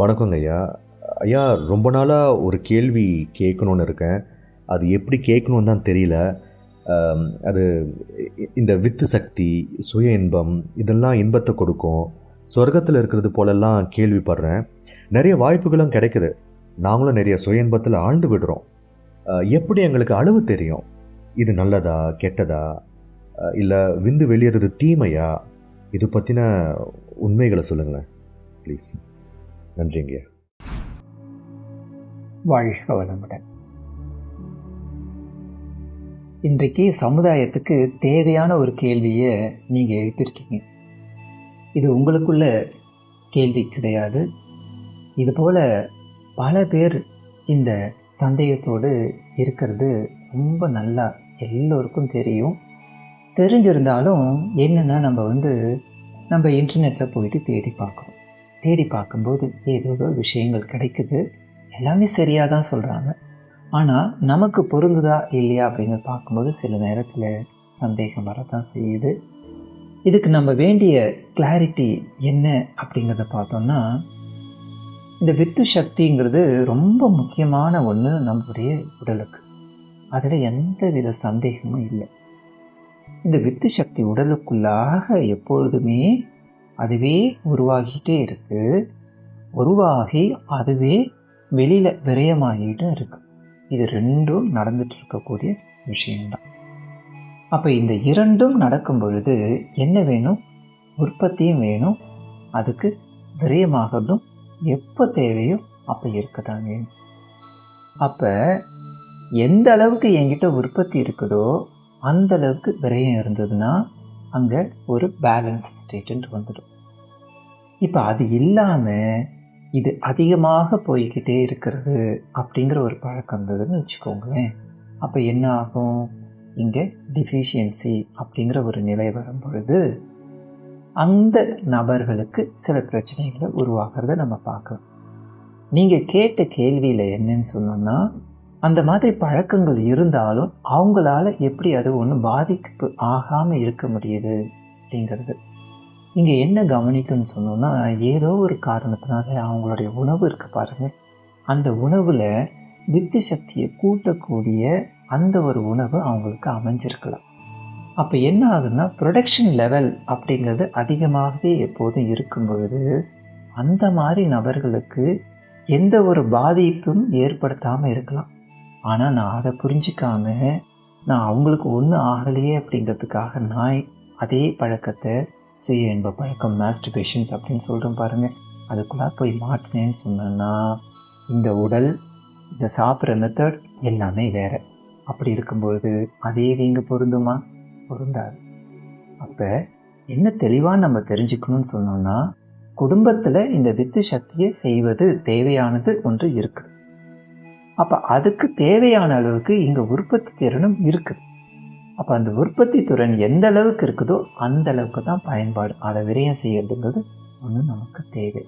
வணக்கங்க ஐயா. ஐயா ரொம்ப நாளாக ஒரு கேள்வி கேட்கணுன்னு இருக்கேன். அது எப்படி கேட்கணுன்னு தான் தெரியல. அது இந்த வித்து சக்தி சுய இன்பம் இதெல்லாம் இன்பத்தை கொடுக்கும். சொர்க்கத்தில் இருக்கிறது போலெல்லாம் கேள்விப்படுறேன். நிறைய வாய்ப்புகளும் கிடைக்குது. நாங்களும் நிறைய சுய இன்பத்தில் ஆழ்ந்து விடுறோம். எப்படி எங்களுக்கு அளவு தெரியும்? இது நல்லதா கெட்டதா? இல்லை விந்து வெளியேறது தீமையா? இது பற்றின உண்மைகளை சொல்லுங்களேன் ப்ளீஸ் நன்றிங்க. வாழ்க வளமுடன். இன்றைக்கு சமுதாயத்துக்கு தேவையான ஒரு கேள்வியை நீங்கள் எழுப்பியிருக்கீங்க. இது உங்களுக்குள்ள கேள்வி கிடையாது. இதுபோல் பல பேர் இந்த சந்தேகத்தோடு இருக்கிறது ரொம்ப நல்லா எல்லோருக்கும் தெரியும். தெரிஞ்சிருந்தாலும் என்னென்னா நம்ம வந்து நம்ம இன்டர்நெட்டில் போயிட்டு தேடி பார்க்கணும். தேடி பார்க்கும்போது ஏதோ விஷயங்கள் கிடைக்குது. எல்லாமே சரியாக தான் சொல்கிறாங்க ஆனால் நமக்கு பொருந்துதா இல்லையா அப்படிங்கிறது பார்க்கும்போது சில நேரத்தில் சந்தேகம் வரதான் செய்யுது. இதுக்கு நம்ம வேண்டிய கிளாரிட்டி என்ன அப்படிங்கிறத பார்த்தோம்னா இந்த வித்து சக்திங்கிறது ரொம்ப முக்கியமான ஒன்று நம்மளுடைய உடலுக்கு. அதில் எந்த வித சந்தேகமும் இல்லை. இந்த வித்து சக்தி உடலுக்குள்ளாக எப்பொழுதுமே அதுவே உருவாகிட்டே இருக்கு. உருவாகி அதுவே வெளியில் விரயமாகிட்டும் இருக்கு. இது ரெண்டும் நடந்துட்டு இருக்கக்கூடிய விஷயம்தான். அப்போ இந்த இரண்டும் நடக்கும் பொழுது என்ன வேணும்? உற்பத்தியும் வேணும். அதுக்கு விரயமாகிறதும் எப்போ தேவையோ அப்போ இருக்கதான் வேணும். அப்போ எந்த அளவுக்கு என்கிட்ட உற்பத்தி இருக்குதோ அந்த அளவுக்கு விரயம் இருந்ததுன்னா அங்கே ஒரு பேலன்ஸ் ஸ்டேட்டுன்ட்டு வந்துடும். இப்போ அது இல்லாமல் இது அதிகமாக போய்கிட்டே இருக்கிறது அப்படிங்கிற ஒரு பழக்கம் இருந்ததுன்னு வச்சுக்கோங்களேன். அப்போ என்ன ஆகும்? இங்கே டிஃபிஷியன்சி அப்படிங்கிற ஒரு நிலை வரும் பொழுது அந்த நபர்களுக்கு சில பிரச்சனைகளை உருவாகிறத நம்ம பார்க்கலாம் நீங்கள் கேட்ட கேள்வியில் என்னன்னு சொன்னோம்னா அந்த மாதிரி பழக்கங்கள் இருந்தாலும் அவங்களால எப்படி அது ஒன்றும் பாதிப்பு ஆகாமல் இருக்க முடியுது அப்படிங்கிறது. இங்கே என்ன கவனிக்கணும்னு சொன்னோம்னா ஏதோ ஒரு காரணத்தினால அவங்களுடைய உணவு இருக்குது பாருங்கள் அந்த உணவில் வித்து சக்தியை கூட்டக்கூடிய அந்த ஒரு உணவு அவங்களுக்கு அமைஞ்சிருக்கலாம். அப்போ என்ன ஆகுதுன்னா ப்ரொடக்ஷன் லெவல் அப்படிங்கிறது அதிகமாகவே எப்போதும் இருக்கும் பொழுது அந்த மாதிரி நபர்களுக்கு எந்த ஒரு பாதிப்பும் ஏற்படுத்தாமல் இருக்கலாம். ஆனால் நான் அதை புரிஞ்சிக்காம நான் அவங்களுக்கு ஒன்றும் ஆகலையே அப்படிங்கிறதுக்காக நான் அதே பழக்கத்தை செய்ய என்ப பழக்கம் மாஸ்டிபேஷன்ஸ் அப்படின்னு சொல்கிறோம் பாருங்கள் அதுக்குள்ளே போய் மாட்டினேன்னு சொன்னேன்னா இந்த உடல் இந்த சாப்பிட்ற மெத்தட் எல்லாமே வேறு. அப்படி இருக்கும்பொழுது அதே இங்கே பொருந்துமா? பொருந்தாது. அப்போ என்ன தெளிவாக நம்ம தெரிஞ்சுக்கணும்னு சொன்னோம்னா குடும்பத்தில் இந்த வித்து சக்தியை செய்வது தேவையானது ஒன்று இருக்குது அப்போ அதுக்கு தேவையான அளவுக்கு இங்கே உற்பத்தி திறனும் இருக்குது. அப்போ அந்த உற்பத்தி திறன் எந்த அளவுக்கு இருக்குதோ அந்த அளவுக்கு தான் பயன்பாடு. அதை விரயம் செய்யறதுங்கிறது ஒன்று நமக்கு தேவை.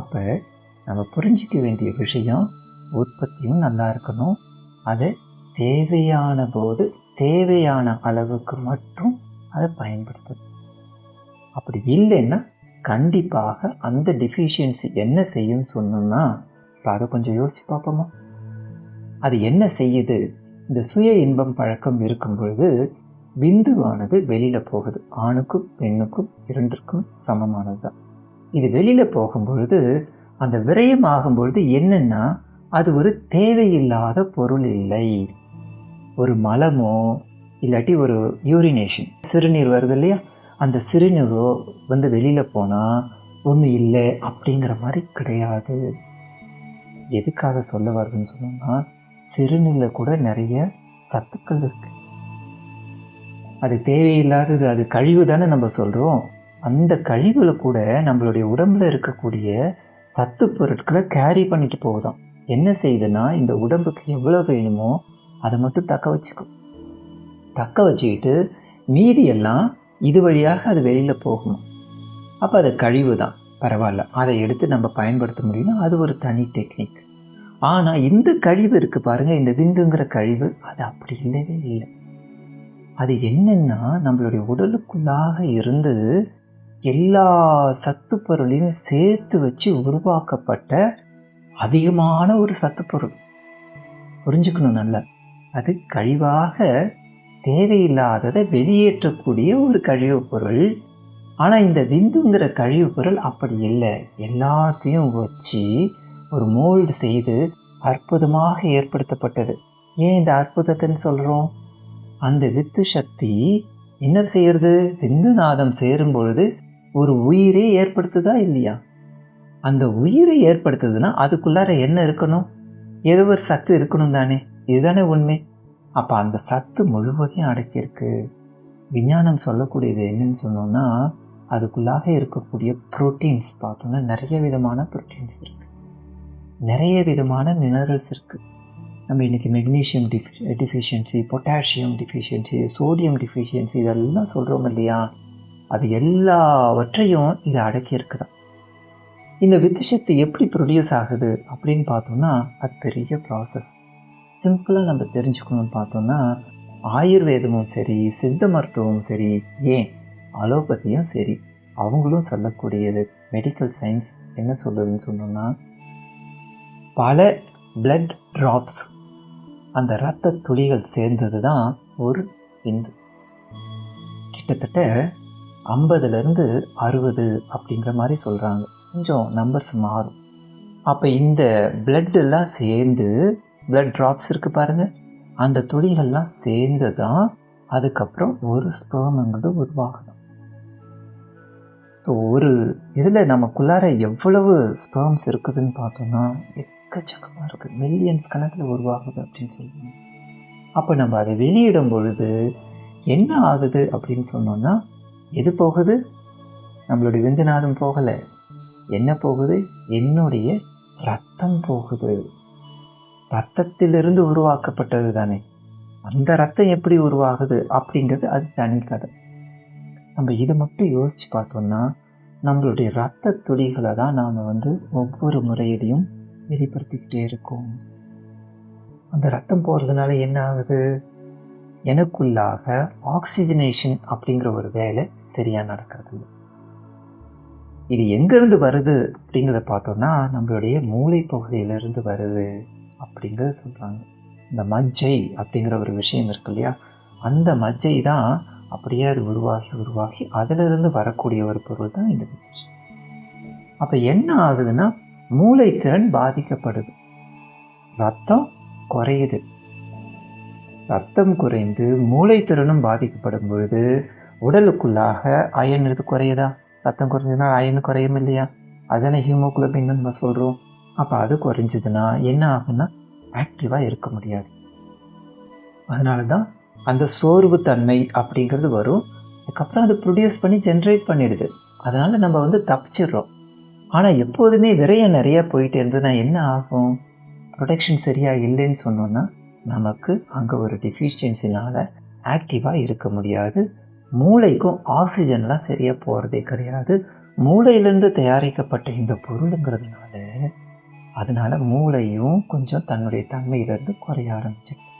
அப்போ நம்ம புரிஞ்சிக்க வேண்டிய விஷயம் உற்பத்தியும் நல்லா இருக்கணும். அதை தேவையான போது தேவையான அளவுக்கு மட்டும் அதை பயன்படுத்தணும். அப்படி இல்லைன்னா கண்டிப்பாக அந்த டிஃபிஷியன்சி என்ன செய்யும்னு சொன்னோம்னா இப்போ அதை கொஞ்சம் யோசிச்சு பார்ப்போமா? அது என்ன செய்யுது? இந்த சுய இன்பம் பழக்கம் இருக்கும் பொழுது விந்துவானது வெளியில் போகுது. ஆணுக்கும் பெண்ணுக்கும் இரண்டிற்கும் சமமானது தான் இது வெளியில் போகும்பொழுது அந்த விரயம் ஆகும் பொழுது என்னென்னா அது ஒரு தேவையில்லாத பொருள் இல்லை. ஒரு மலமோ இல்லாட்டி ஒரு யூரினேஷன் சிறுநீர் வருது இல்லையா? அந்த சிறுநீரோ வந்து வெளியில் போனால் ஒன்றும் இல்லை அப்படிங்கிற மாதிரி கிடையாது. எதுக்காக சொல்ல வருதுன்னு சொன்னோம்னா சிறுநீரில் கூட நிறைய சத்துக்கள் இருக்கு. அது தேவையில்லாதது அது கழிவு தானே நம்ம சொல்கிறோம் அந்த கழிவுல கூட நம்மளுடைய உடம்புல இருக்கக்கூடிய சத்து பொருட்களை கேரி பண்ணிட்டு போகுதாம். என்ன செய்யுதுன்னா இந்த உடம்புக்கு எவ்வளோ வேணுமோ அதை மட்டும் தக்க வச்சுக்கும் தக்க வச்சுக்கிட்டு மீதி எல்லாம் இது வழியாக அது வெளியில் போகணும். அப்போ அது கழிவு தான் பரவாயில்ல. அதை எடுத்து நம்ம பயன்படுத்த முடியும்னா அது ஒரு தனி டெக்னிக் ஆனால் இந்த கழிவு இருக்குது பாருங்கள் இந்த விந்துங்கிற கழிவு அது அப்படி இல்லவே இல்லை. அது என்னென்னா நம்மளுடைய உடலுக்குள்ளாக இருந்து எல்லா சத்து பொருளையும் சேர்த்து வச்சு உருவாக்கப்பட்ட அதிகமான ஒரு சத்து பொருள். புரிஞ்சுக்கணும் நல்லா. அது கழிவாக தேவையில்லாததை வெளியேற்றக்கூடிய ஒரு கழிவுப் பொருள். ஆனால் இந்த விந்துங்கிற கழிவு பொருள் அப்படி இல்லை. எல்லாத்தையும் வச்சு ஒரு மோல்டு செய்து அற்புதமாக ஏற்படுத்தப்பட்டது. ஏன் இந்த அற்புதத்தைன்னு சொல்கிறோம் அந்த வித்து சக்தி என்ன செய்கிறது விந்து நாதம் சேரும் பொழுது ஒரு உயிரை ஏற்படுத்துதா இல்லையா? அந்த உயிரை ஏற்படுத்துதுன்னா அதுக்குள்ளார என்ன இருக்கணும்? ஏதோ ஒரு சத்து இருக்கணும் தானே. இதுதானே உண்மை. அப்போ அந்த சத்து முழுவதையும் அடக்கியிருக்கு. விஞ்ஞானம் சொல்லக்கூடியது என்னன்னு சொன்னோம்னா அதுக்குள்ளாக இருக்கக்கூடிய ப்ரோட்டீன்ஸ் பார்த்தோம்னா நிறைய விதமான ப்ரோட்டீன்ஸ் இருக்குது நிறைய விதமான மினரல்ஸ் இருக்குது நம்ம இன்றைக்கி magnesium டிஃபி deficiency potassium deficiency sodium deficiency இதெல்லாம் சொல்கிறோம் இல்லையா? அது எல்லாவற்றையும் இது அடக்கியிருக்குதான். இந்த வித்து எப்படி ப்ரொடியூஸ் ஆகுது அப்படின்னு பார்த்தோம்னா அது பெரிய ப்ராசஸ் சிம்பிளாக நம்ம தெரிஞ்சுக்கணும்னு பார்த்தோம்னா ஆயுர்வேதமும் சரி சித்த மருத்துவமும் சரி ஏன்? அலோபதியும் சரி. அவங்களும் சொல்லக்கூடியது மெடிக்கல் சயின்ஸ் என்ன சொல்லுதுன்னு சொன்னோம்னா பல பிளட் ட்ராப்ஸ் அந்த இரத்த துளிகள் சேர்ந்தது தான் ஒரு விந்து கிட்டத்தட்ட ஐம்பதுலேருந்து அறுபது அப்படிங்கிற மாதிரி சொல்கிறாங்க கொஞ்சம் நம்பர்ஸ் மாறும். அப்போ இந்த பிளட்டெல்லாம் சேர்ந்து பிளட் ட்ராப்ஸ் இருக்குது பாருங்கள் அந்த துளிகள்லாம் சேர்ந்து தான் அதுக்கப்புறம் ஒரு ஸ்பேம்ங்கிறது உருவாகணும் ஸோ ஒரு இதில் நமக்குள்ளார எவ்வளவு ஸ்பேம்ஸ் இருக்குதுன்னு பார்த்தோம்னா எக்கச்சக்கமாக இருக்குது மில்லியன்ஸ் கணக்கில் உருவாகுது அப்படின்னு சொல்லுவாங்க அப்போ நம்ம அதை வெளியிடும் பொழுது என்ன ஆகுது அப்படின்னு சொன்னோம்னா எது போகுது? நம்மளுடைய விந்துநாதம் போகலை. என்ன போகுது? என்னுடைய ரத்தம் போகுது. ரத்தத்திலிருந்து உருவாக்கப்பட்டது தானே. அந்த ரத்தம் எப்படி உருவாகுது அப்படிங்கிறது அது தனி கதை. நம்ம இதை மட்டும் யோசித்து பார்த்தோம்னா நம்மளுடைய ரத்த துளிகளை தான் நாம் வந்து ஒவ்வொரு முறையிலையும் வெளிப்படுத்திக்கிட்டே இருக்கும். அந்த ரத்தம் போகிறதுனால என்ன ஆகுது? எனக்குள்ளாக ஆக்சிஜனேஷன் அப்படிங்கிற ஒரு வேலை சரியாக நடக்கிறது இது எங்கேருந்து வருது அப்படிங்கிறத பார்த்தோம்னா நம்மளுடைய மூளை பகுதியிலிருந்து வருது அப்படிங்கிறத சொல்கிறாங்க இந்த மஜ்ஜை அப்படிங்கிற ஒரு விஷயம் இருக்கு இல்லையா? அந்த மஜ்ஜை தான் அப்படியே அது உருவாகி உருவாகி அதிலிருந்து வரக்கூடிய ஒரு பொருள் தான் இந்த வித்து அப்போ என்ன ஆகுதுன்னா மூளைத்திறன் பாதிக்கப்படுது. ரத்தம் குறையுது. ரத்தம் குறைந்து மூளைத்திறனும் பாதிக்கப்படும் பொழுது உடலுக்குள்ளாக அயன் இது குறையுதா? ரத்தம் குறைஞ்சதுன்னா அயன் குறையும் இல்லையா? அதனை ஹீமோகுளோபின் நம்ம சொல்கிறோம் அப்போ அது குறைஞ்சதுன்னா என்ன ஆகும்னா ஆக்டிவாக இருக்க முடியாது. அதனால தான் அந்த சோர்வு தன்மை அப்படிங்கிறது வரும். அதுக்கப்புறம் அது ப்ரொடியூஸ் பண்ணி ஜென்ரேட் பண்ணிடுது. அதனால் நம்ம வந்து தப்பிச்சிடுறோம். ஆனால் எப்போதுமே விரயம் நிறையா போயிட்டு இருந்ததுன்னா என்ன ஆகும்? ப்ரொடெக்ஷன் சரியாக இல்லைன்னு சொன்னோன்னா நமக்கு அங்கே ஒரு டிஃபிஷியன்சினால் ஆக்டிவாக இருக்க முடியாது. மூளைக்கும் ஆக்சிஜன்லாம் சரியாக போகிறதே கிடையாது. மூளையிலேருந்து தயாரிக்கப்பட்ட இந்த பொருளுங்கிறதுனால அதனால் மூளையும் கொஞ்சம் தன்னுடைய தன்மையிலேருந்து குறைய ஆரம்பிச்சிருக்கு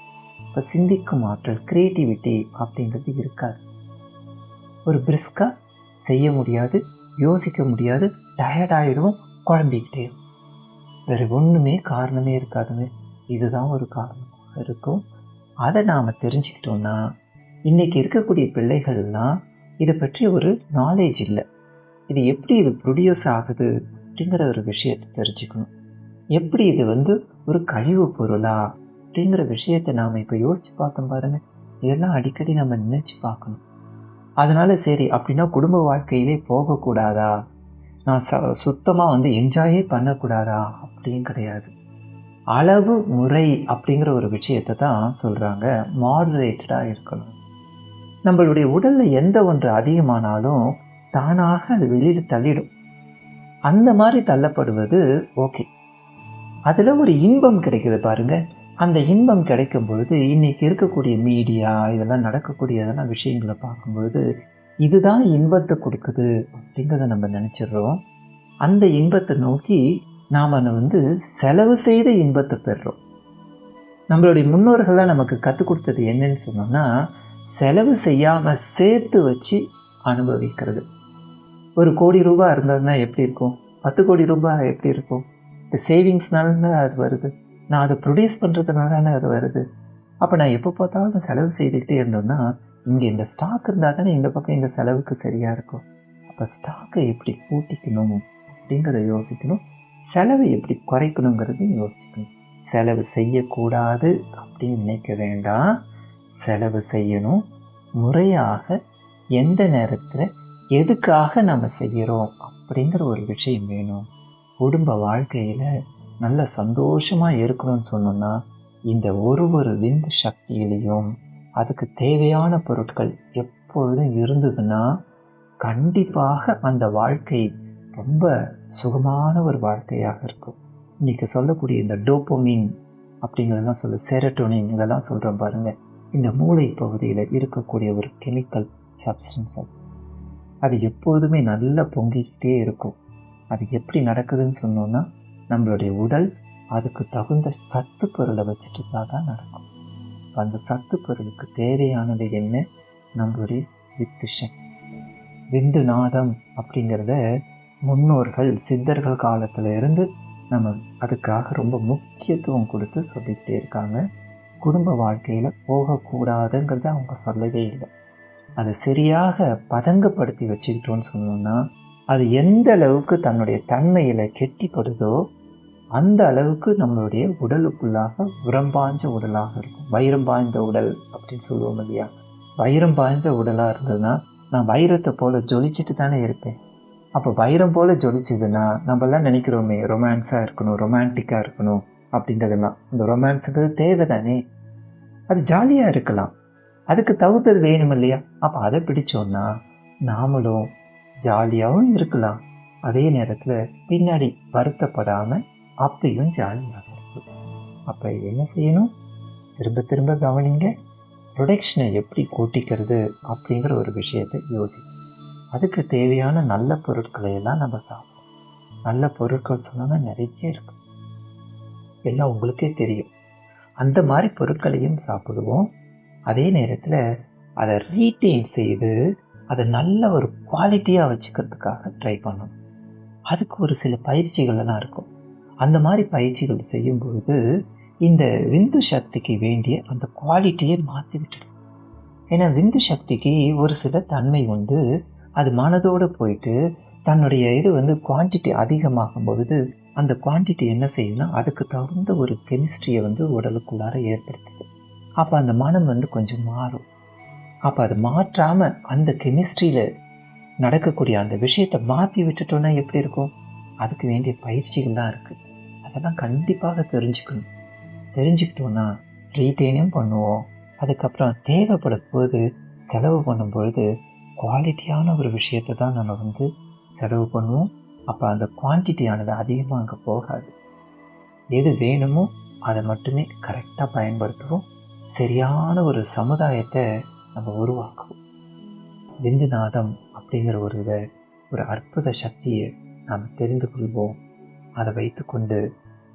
இப்போ சிந்திக்கும் ஆற்றல் க்ரியேட்டிவிட்டி அப்படிங்கிறது இருக்காது. ஒரு பிரிஸ்காக செய்ய முடியாது யோசிக்க முடியாது டயர்ட் ஆகிடும் குழம்பிக்கிட்டே இருக்கும். வேறு ஒன்றுமே காரணமே இருக்காதுங்க. இதுதான் ஒரு காரணமாக இருக்கும். அதை நாம் தெரிஞ்சுக்கிட்டோம்னா இன்றைக்கி இருக்கக்கூடிய பிள்ளைகள்லாம் இதை பற்றி ஒரு நாலேஜ் இல்லை. இது எப்படி இது ப்ரொடியூஸ் ஆகுது அப்படிங்கிற ஒரு விஷயத்தை தெரிஞ்சுக்கணும். எப்படி இது வந்து ஒரு கழிவு பொருளா அப்படிங்கிற விஷயத்தை நாம் இப்போ யோசித்து பார்த்தோம் பாருங்க. இதெல்லாம் அடிக்கடி நம்ம நினச்சி பார்க்கணும். அதனால் சரி அப்படின்னா குடும்ப வாழ்க்கையிலே போகக்கூடாதா? நான் ச சுத்தமாக வந்து என்ஜாயே பண்ணக்கூடாதா? அப்படின்னு கிடையாது. அளவு முறை அப்படிங்கிற ஒரு விஷயத்தை தான் சொல்கிறாங்க மாடரேட்டடாக இருக்கணும். நம்மளுடைய உடலில் எந்த ஒன்று அதிகமானாலும் தானாக அது வெளியில் தள்ளிடும். அந்த மாதிரி தள்ளப்படுவது ஓகே அதில் ஒரு இன்பம் கிடைக்கிது பாருங்க. அந்த இன்பம் கிடைக்கும் பொழுது இன்றைக்கி இருக்கக்கூடிய மீடியா இதெல்லாம் நடக்கக்கூடிய இதெல்லாம் விஷயங்களை பார்க்கும்பொழுது இதுதான் இன்பத்தை கொடுக்குது அப்படிங்கிறத நம்ம நினச்சிடுறோம். அந்த இன்பத்தை நோக்கி நாம் வந்து செலவு செய்த இன்பத்தை பெறுறோம். நம்மளுடைய முன்னோர்கள்லாம் நமக்கு கற்றுக் கொடுத்தது என்னன்னு சொன்னோம்னா செலவு செய்யாமல் சேர்த்து வச்சு அனுபவிக்கிறது. ஒரு கோடி ரூபாய் இருந்ததுன்னா எப்படி இருக்கும்? பத்து கோடி ரூபாய் எப்படி இருக்கும்? இந்த சேவிங்ஸ்னால தான் அது வருது. நான் அதை ப்ரொடியூஸ் பண்ணுறதுனால தானே அது வருது. அப்போ நான் எப்போ பார்த்தாலும் செலவு செய்துக்கிட்டே இருந்தோன்னா இங்கே இந்த ஸ்டாக் இருந்தால் தானே இந்த பக்கம் இந்த செலவுக்கு சரியாக இருக்கும். அப்போ ஸ்டாக்கை எப்படி கூட்டிக்கணும் அப்படிங்கிறத யோசிக்கணும். செலவை எப்படி குறைக்கணுங்கிறதையும் யோசிக்கணும் செலவு செய்யக்கூடாது அப்படின்னு நினைக்க வேண்டாம். செலவு செய்யணும். முறையாக எந்த நேரத்தில் எதுக்காக நம்ம செய்கிறோம் அப்படிங்கிற ஒரு விஷயம் வேணும். குடும்ப வாழ்க்கையில் நல்ல சந்தோஷமாக இருக்கணும்னு சொன்னோம்னா இந்த ஒரு ஒரு விந்து சக்தியிலையும் அதுக்கு தேவையான பொருட்கள் எப்பொழுதும் இருந்ததுன்னா கண்டிப்பாக அந்த வாழ்க்கை ரொம்ப சுகமான ஒரு வாழ்க்கையாக இருக்கும். இன்றைக்கி சொல்லக்கூடிய இந்த டோப்போமின் அப்படிங்கிறதெல்லாம் சொல்ல செரட்டோனின் இதெல்லாம் சொல்கிறோம் பாருங்கள் இந்த மூளை பகுதியில் இருக்கக்கூடிய ஒரு கெமிக்கல் சப்ஸ்டன்ஸ் அது. அது எப்பொழுதுமே நல்லா பொங்கிக்கிட்டே இருக்கும். அது எப்படி நடக்குதுன்னு சொன்னோன்னா நம்மளுடைய உடல் அதுக்கு தகுந்த சத்து பொருளை வச்சுட்டு தான் நடக்கும். அந்த சத்து பொருளுக்கு தேவையானது என்ன? நம்மளுடைய வித்து சக்தி விந்து நாதம் அப்படிங்கிறத முன்னோர்கள் சித்தர்கள் காலத்தில் இருந்து நம்ம அதுக்காக ரொம்ப முக்கியத்துவம் கொடுத்து சொல்லிக்கிட்டே இருக்காங்க. குடும்ப வாழ்க்கையில் போகக்கூடாதுங்கிறத அவங்க சொல்லவே இல்லை. அதை சரியாக பதங்கப்படுத்தி வச்சுக்கிட்டோன்னு சொன்னோம்னா அது எந்த அளவுக்கு தன்னுடைய தன்மையில் கெட்டிப்படுதோ அந்த அளவுக்கு நம்மளுடைய உடலுக்குள்ளாக உரம் பாய்ஞ்ச உடலாக இருக்கும். வைரம் பாய்ந்த உடல் அப்படின்னு சொல்லுவோம் இல்லையா? வைரம் பாய்ந்த உடலாக இருந்ததுன்னா நான் வைரத்தை போல் ஜொலிச்சுட்டு தானே இருப்பேன். அப்போ வைரம் போல் ஜொலிச்சதுன்னா நம்மளாம் நினைக்கிறோமே ரொமான்ஸாக இருக்கணும் ரொமான்டிக்காக இருக்கணும் அப்படின்றதெல்லாம். இந்த ரொமான்ஸுங்கிறது தேவை தானே அது ஜாலியாக இருக்கலாம். அதுக்கு தகுத்தது வேணும் இல்லையா? அப்போ அதை பிடிச்சோன்னா நாமளும் ஜாலியாகவும் இருக்கலாம். அதே நேரத்தில் பின்னாடி வருத்தப்படாமல் அப்பையும் ஜாலியாக இருக்கும் அப்போ என்ன செய்யணும்? திரும்ப திரும்ப கவனிங்க. ப்ரொடக்ஷனை எப்படி கூட்டிக்கிறது அப்படிங்கிற ஒரு விஷயத்தை யோசி அதுக்கு தேவையான நல்ல பொருட்களை எல்லாம் நம்ம சாப்பிடும் நல்ல பொருட்கள் சொன்னால் நிறைய இருக்கு. எல்லாம் உங்களுக்கே தெரியும். அந்த மாதிரி பொருட்களையும் சாப்பிடுவோம். அதே நேரத்தில் அதை ரீட்டெயின் செய்து அதை நல்ல ஒரு குவாலிட்டியாக வச்சுக்கிறதுக்காக ட்ரை பண்ணணும். அதுக்கு ஒரு சில பயிற்சிகள் எல்லாம் இருக்கும். அந்த மாதிரி பயிற்சிகள் செய்யும்பொழுது இந்த விந்து சக்திக்கு வேண்டிய அந்த குவாலிட்டியை மாற்றி விட்டுடும். ஏன்னா விந்து சக்திக்கு ஒரு சில தன்மை உண்டு. அது மனதோடு போயிட்டு தன்னுடைய இது வந்து குவான்டிட்டி அதிகமாகும் பொழுது அந்த குவான்டிட்டி என்ன செய்யும்னா அதுக்கு தகுந்த ஒரு கெமிஸ்ட்ரியை வந்து உடலுக்குள்ளார ஏற்படுத்துது. அப்போ அந்த மனம் வந்து கொஞ்சம் மாறும். அப்போ அது மாற்றாமல் அந்த கெமிஸ்ட்ரியில் நடக்கக்கூடிய அந்த விஷயத்தை மாற்றி விட்டுட்டோன்னா எப்படி இருக்கும்? அதுக்கு வேண்டிய பயிற்சிகள் தான் இருக்குது அதெல்லாம் கண்டிப்பாக தெரிஞ்சுக்கணும். தெரிஞ்சுக்கிட்டோன்னா ரீட்டைனும் பண்ணுவோம். அதுக்கப்புறம் தேவைப்படும் போது செலவு பண்ணும்பொழுது குவாலிட்டியான ஒரு விஷயத்தை தான் நம்ம வந்து செலவு பண்ணுவோம். அப்போ அந்த குவான்டிட்டியானது அதிகமாக அங்கே போகாது. எது வேணுமோ அதை மட்டுமே கரெக்டாக பயன்படுத்துவோம். சரியான ஒரு சமுதாயத்தை நம்ம உருவாக்குவோம். விந்துநாதம் அப்படிங்கிற ஒரு இதை ஒரு அற்புத சக்தியை நாம் தெரிந்து கொள்வோம். அதை வைத்துக்கொண்டு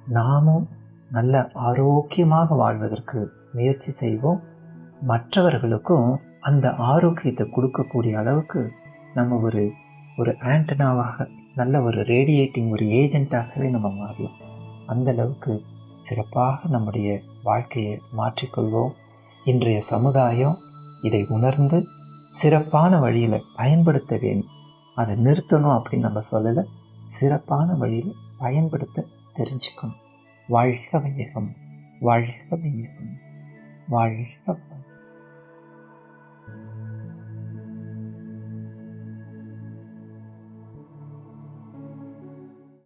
நாமும் நல்ல ஆரோக்கியமாக வாழ்வதற்கு முயற்சி செய்வோம். மற்றவர்களுக்கும் அந்த ஆரோக்கியத்தை கொடுக்கக்கூடிய அளவுக்கு நம்ம ஒரு ஒரு ஆண்டனாவாக நல்ல ஒரு ரேடியேட்டிங் ஒரு ஏஜெண்ட்டாகவே நம்ம மாறலாம். அந்த அளவுக்கு சிறப்பாக நம்முடைய வாழ்க்கையை மாற்றிக்கொள்வோம். இன்றைய சமுதாயம் இதை உணர்ந்து சிறப்பான வழியில் பயன்படுத்த வேண்டும் அதை நிறுத்தணும் அப்படின்னு நம்ம சொல்லலை. சிறப்பான வழியில் பயன்படுத்த தெரிஞ்சுக்கணும். வாழ்க வையகம் வாழ்க வையகம் வாழ்க